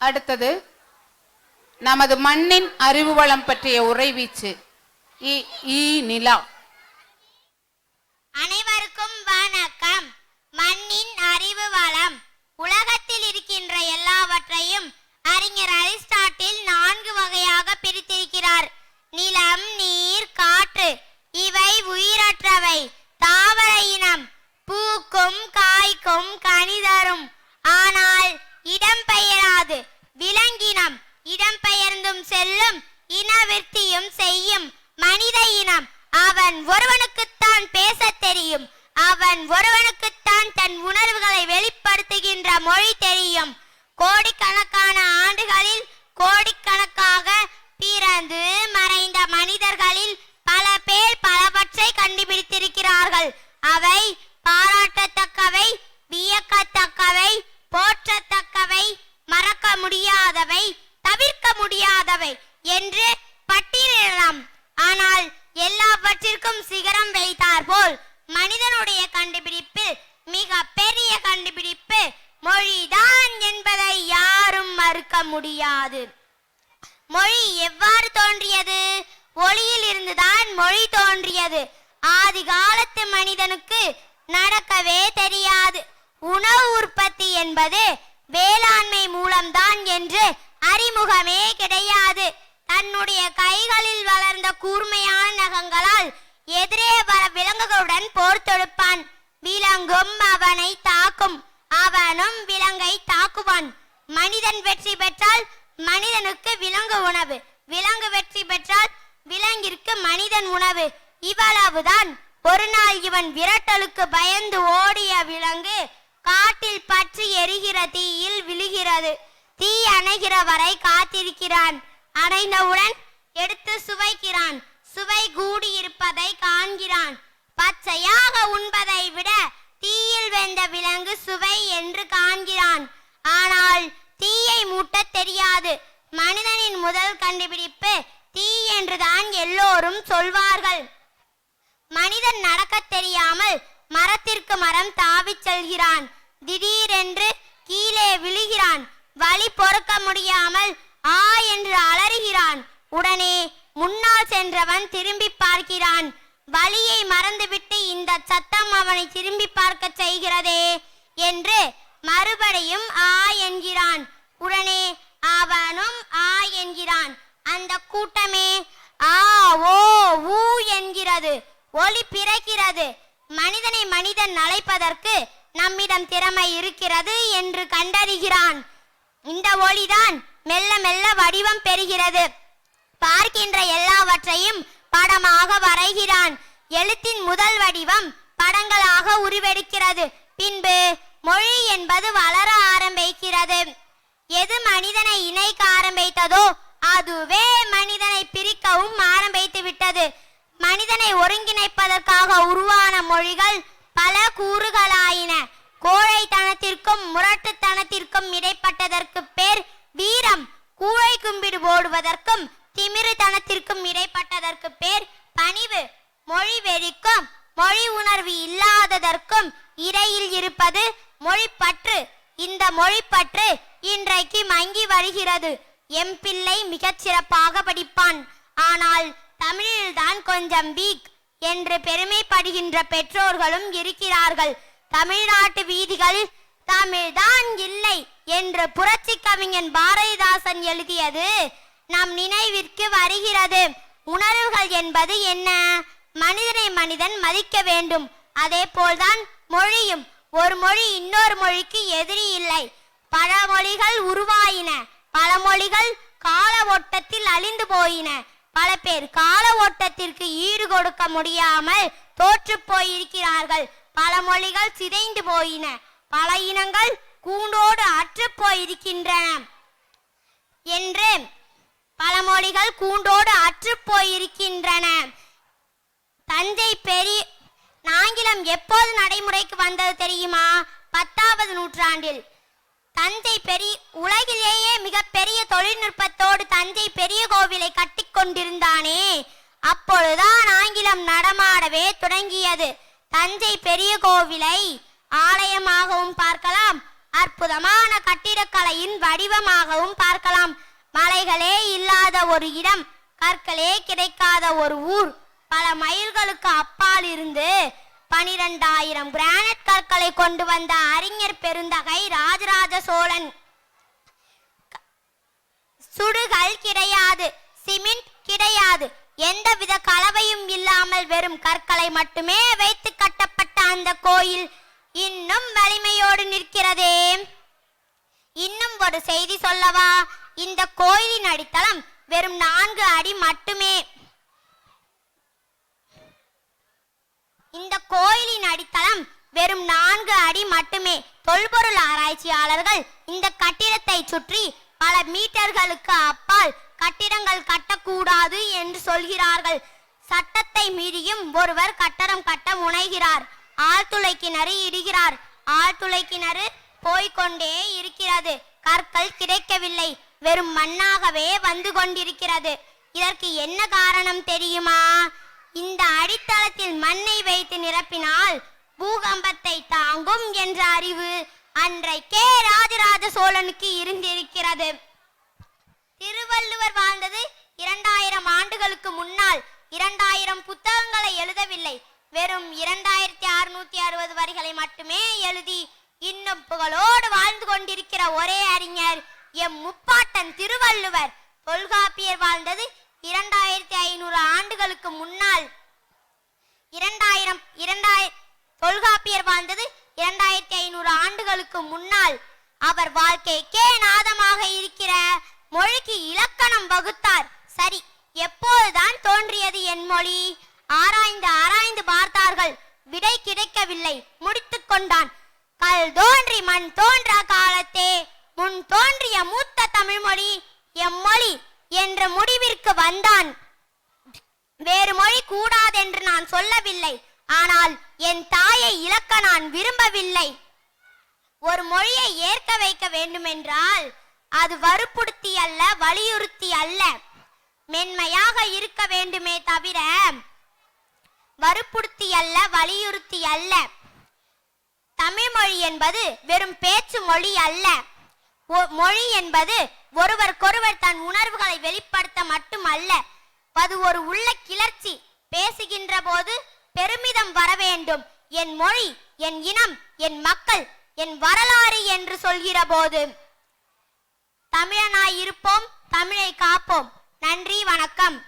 அடுத்தது நமது மண்ணின் அறிவு வளம் பற்றிய உரைவீச்சு. இ நிலா. அனைவருக்கும் வணக்கம் மண்ணின் அறிவு வளம் உலகத்தில் இருக்கின்ற எல்லாவற்றையும் அறிஞர் அரிஸ்டாட்டில் நான்கு வகையாக பிரித்திருக்கிறார் நிலம் நீர் காற்று இவை உயிரற்றவை தாவர இனம் பூக்கும் காய்க்கும் கனிதரும் ஆனால் இடம்பெயராது விலங்கினம் இடம்பெயர்ந்தும் செல்லும் இனவிருத்தியும் செய்யும் மனித இனம் அவன் ஒருவனுக்குத்தான் பேசத் தெரியும் அவன் ஒருவனுக்குத்தான் தன் உணர்வுகளை வெளிப்படுத்துகின்ற மொழி தெரியும் கோடிக்கணக்கான ஆண்டுகளில் கோடிக்கணக்காக பிறந்து மறைந்த மனிதர்களில் பல பேர் பலவற்றை கண்டுபிடித்திருக்கிறார்கள். அவை பாராட்டத்தக்கவை வியக்கத்தக்கவை போற்றத்தக்கவை மறக்க முடியாதவை தவிர்க்க முடியாதவை என்று பட்டியலிடலாம். ஆனால் எல்லாவற்றிற்கும் சிகரம் வைத்தார் போல் மனிதனுடைய கண்டுபிடிப்பில் மிக பெரிய கண்டுபிடிப்பு மொழிதான். மறுக்க முடியாது. மொழி எவ்வாறு தோன்றியது? ஒளியில் இருந்துதான் மொழி தோன்றியது. ஆதி காலத்து மனிதனுக்கு நடக்கவே தெரியாது. உணவு உற்பத்தி என்பது வேளாண்மை மூலம்தான் என்று அறிமுகமே கிடையாது. தன்னுடைய கைகளில் வளர்ந்த கூர்மையான நகங்களால் எதிரே வர விலங்குகளுடன் போர் தொடுப்பான். விலங்கும் அவனை தாக்கும். அவனும் விலங்கை தாக்குவான். மனிதன் வெற்றி பெற்றால் மனிதனுக்கு விலங்கு உணவு. விலங்கு வெற்றி பெற்றால் விலங்கிற்கு மனிதன் உணவு. இவ்வளவுதான். ஒரு நாள் இவன் விரட்டலுக்கு பயந்து ஓடிய விலங்கு காட்டில் பற்றி எரிகிற தீயில் விழுகிறது. தீ அணைகிற வரை காத்திருக்கிறான். அணைந்தவுடன் எடுத்து சுவைக்கிறான். சுவை கூடியிருப்பதை காண்கிறான். பச்சையாக உண்பதை விட தீயில் வெந்த விலங்கு சுவை என்று காண்கிறான். ஆனால் மூட்டத் மனிதனின் முதல் கண்டுபிடிப்பு தீ என்றுதான் எல்லோரும் சொல்வார்கள். மனிதன் நடக்கத் தெரியாமல் மரத்திற்கு மரம் தாவிச் செல்கிறான். திடீரென்று கீழே விழுகிறான். வழி பொறுக்க முடியாமல் ஆ என்று அலறுகிறான். உடனே முன்னால் சென்றவன் திரும்பி பார்க்கிறான். வழியை மறந்துவிட்டு இந்த சத்தம் அவனை திரும்பி பார்க்க செய்கிறதே என்று மறுபடியும் ஆ என்கிறான். உடனே அவனும் ஆ என்கிறான். அந்த கூட்டமே ஆ ஓ ஊ என்கிறது. ஒளி பிறக்கிறது. மனிதனை மனிதன் அழைப்பதற்கு நம்மிடம் திறமை இருக்கிறது என்று கண்டறிகிறான். இந்த ஒளிதான் மெல்ல மெல்ல வடிவம் பெறுகிறது. பார்க்கின்ற எல்லாவற்றையும் படமாக வரைகிறான். எழுத்தின் முதல் வடிவம் படங்களாக உருவெடுக்கிறது. பின்பு மொழி என்பது வளர ஆரம்பிக்கிறது. எது மனிதனை இணைக்க ஆரம்பித்ததோ அதுவே மனிதனை பிரிக்கவும் ஆரம்பித்து விட்டது. மனிதனை ஒருங்கிணைப்பதற்காக உருவான மொழிகள் பல கூறுகளாயின. கோழைத்தனத்திற்கும் முரட்டுத்தனத்திற்கும் இடைப்பட்டதற்கு பேர் வீரம். கூழை கும்பிடு ஓடுவதற்கும் திமிருத்தனத்திற்கும் இடைப்பட்டதற்கு பேர் பணிவு. மொழி வெறிக்கும் மொழி உணர்வு இல்லாததற்கும் இடையில் இருப்பது மொழிப்பற்று. இந்த மொழிப்பற்று இன்றைக்கு மங்கி வருகிறது. எம் பிள்ளை மிகச் சிறப்பாக படிப்பான். ஆனால் தமிழில்தான் கொஞ்சம் வீக் என்று பெருமைப்படுகின்ற பெற்றோர்களும் இருக்கிறார்கள். தமிழ்நாட்டு வீதிகளில் தமிழ்தான் இல்லை என்று புரட்சி கவிஞன் பாரதிதாசன் எழுதியது நம் நினைவிற்கு வருகிறது. உணர்வுகள் என்பது என்ன? மனிதனை மனிதன் மதிக்க வேண்டும். அதே போல்தான் மொழியும். ஒரு மொழி இன்னொரு மொழிக்கு எதிரி இல்லை. பல மொழிகள் உருவாயின. பல மொழிகள் கால ஓட்டத்தில் அழிந்து போயின. பல பேர் கால ஓட்டத்திற்கு ஈடு கொடுக்க முடியாமல் தோற்று போயிருக்கிறார்கள். பல மொழிகள் சிதைந்து போயின. பல இனங்கள் கூண்டோடு அற்று போயிருக்கின்றன என்று பல மொழிகள் கூண்டோடு அற்று போயிருக்கின்றன. தஞ்சை பெரிய ஆங்கிலம் எப்போது நடைமுறைக்கு வந்தது தெரியுமா? பத்தாவது நூற்றாண்டில். தஞ்சை பெரிய உலகிலேயே மிகப்பெரிய தொழில்நுட்பத்தோடு தஞ்சை பெரிய கோவிலை கட்டி கொண்டிருந்தானே அப்பொழுதுதான் ஆங்கிலம் நடமாடவே தொடங்கியது. தஞ்சை பெரிய கோவிலை ஆலயமாகவும் பார்க்கலாம் அற்புதமான கட்டிடக்கலையின் வடிவமாகவும் பார்க்கலாம். மலைகளே இல்லாத ஒரு இடம் கற்களே கிடைக்காத ஒரு ஊர். பல மைல்களுக்கு அப்பால் இருந்து பனிரெண்டாயிரம் கிரானைட் கற்களை கொண்டு வந்த அறிஞர் பெருந்தகை ராஜராஜ சோழன். சுடுகள் கிடையாது சிமெண்ட் கிடையாது எந்தவித கலவையும் இல்லாமல் வெறும் கற்களை மட்டுமே வைத்து கட்டப்பட்ட அந்த கோயில் இன்னும் வலிமையோடு நிற்கிறதே. இன்னும் ஒரு செய்தி சொல்லவா? இந்த கோயிலின் அடித்தளம் வெறும் நான்கு அடி மட்டுமே. இந்த கோயிலின் அடித்தளம் வெறும் நான்கு அடி மட்டுமே. தொல்பொருள் ஆராய்ச்சியாளர்கள் இந்த கட்டிடத்தை சுற்றி பல மீட்டர்களுக்கு அப்பால் கட்டிடங்கள் கட்டக்கூடாது என்று சொல்கிறார்கள். சட்டத்தை மீறியும் ஒருவர் கட்டடம் கட்ட முனைகிறார். ஆழ்துளை கிணறு இடுகிறார். ஆழ்துளை கிணறு போய்க்கொண்டே இருக்கிறது. கற்கள் கிடைக்கவில்லை. வெறும் மண்ணாகவே வந்து கொண்டிருக்கிறது. இதற்கு என்ன காரணம் தெரியுமா? இந்த அடித்தளத்தில் மண்ணை வைத்து நிரப்பினால் பூகம்பத்தை தாங்கும் என்ற அறிவு அன்றைக்கே ராஜராஜ சோழனுக்கு இருந்திருக்கிறது. திருவள்ளுவர் வாழ்ந்தது இரண்டாயிரம் ஆண்டுகளுக்கு முன்னால். இரண்டாயிரம் புத்தகங்களை எழுதவில்லை. வெறும் இரண்டாயிரத்தி அறுநூத்தி அறுபது வரிகளை மட்டுமே எழுதி இன்னும் புகழோடு வாழ்ந்து கொண்டிருக்கிற ஒரே அறிஞர் எம் முப்பாட்டன் திருவள்ளுவர். தொல்காப்பியர் வாழ்ந்தது இரண்டாயிரத்தி ஐநூறு ஆண்டுகளுக்கு முன்னால் இரண்டாயிரம் இரண்டாயிர தொல்காப்பியர் வாழ்ந்தது இரண்டாயிரத்தி ஐநூறு ஆண்டுகளுக்கு முன்னால் அவர் வாழ்க்கைக்கே நாதமாக இருக்கிற மொழிக்கு இலக்கணம் வகுத்தார். சரி எப்போதுதான் தோன்றியது என் மொழி? ஆராய்ந்து ஆராய்ந்து பார்த்தார்கள். விடை கிடைக்கவில்லை. முடித்துக் கொண்டான். கல் தோன்றி மண் தோன்ற காலத்தே. முன் தோன்றிய மூத்த தமிழ்மொழி எம்மொழி என்ற முடிவிற்கு வந்தான். வேறு மொழி கூடாதென்று நான் சொல்லவில்லை. ஆனால் என் தாயை இழக்க நான் விரும்பவில்லை. ஒரு மொழியை ஏற்க வைக்க வேண்டுமென்றால் அது வற்புறுத்தி அல்ல வலியுறுத்தி அல்ல. மென்மையாக இருக்க வேண்டுமே தவிர வற்புறுத்தி அல்ல வலியுறுத்தி அல்ல. தமிழ் மொழி என்பது வெறும் பேச்சு மொழி அல்ல. ஒ- மொழி என்பது ஒருவருக்கொருவர் தன் உணர்வுகளை வெளிப்படுத்த மட்டுமல்ல அது ஒரு உள்ள கிளர்ச்சி பேசுகின்ற போது பெருமிதம் வர வேண்டும். என் மொழி என் இனம் என் மக்கள் என் வரலாறு என்று சொல்கிற போது தமிழனாய் இருப்போம் தமிழை காப்போம். நன்றி வணக்கம்.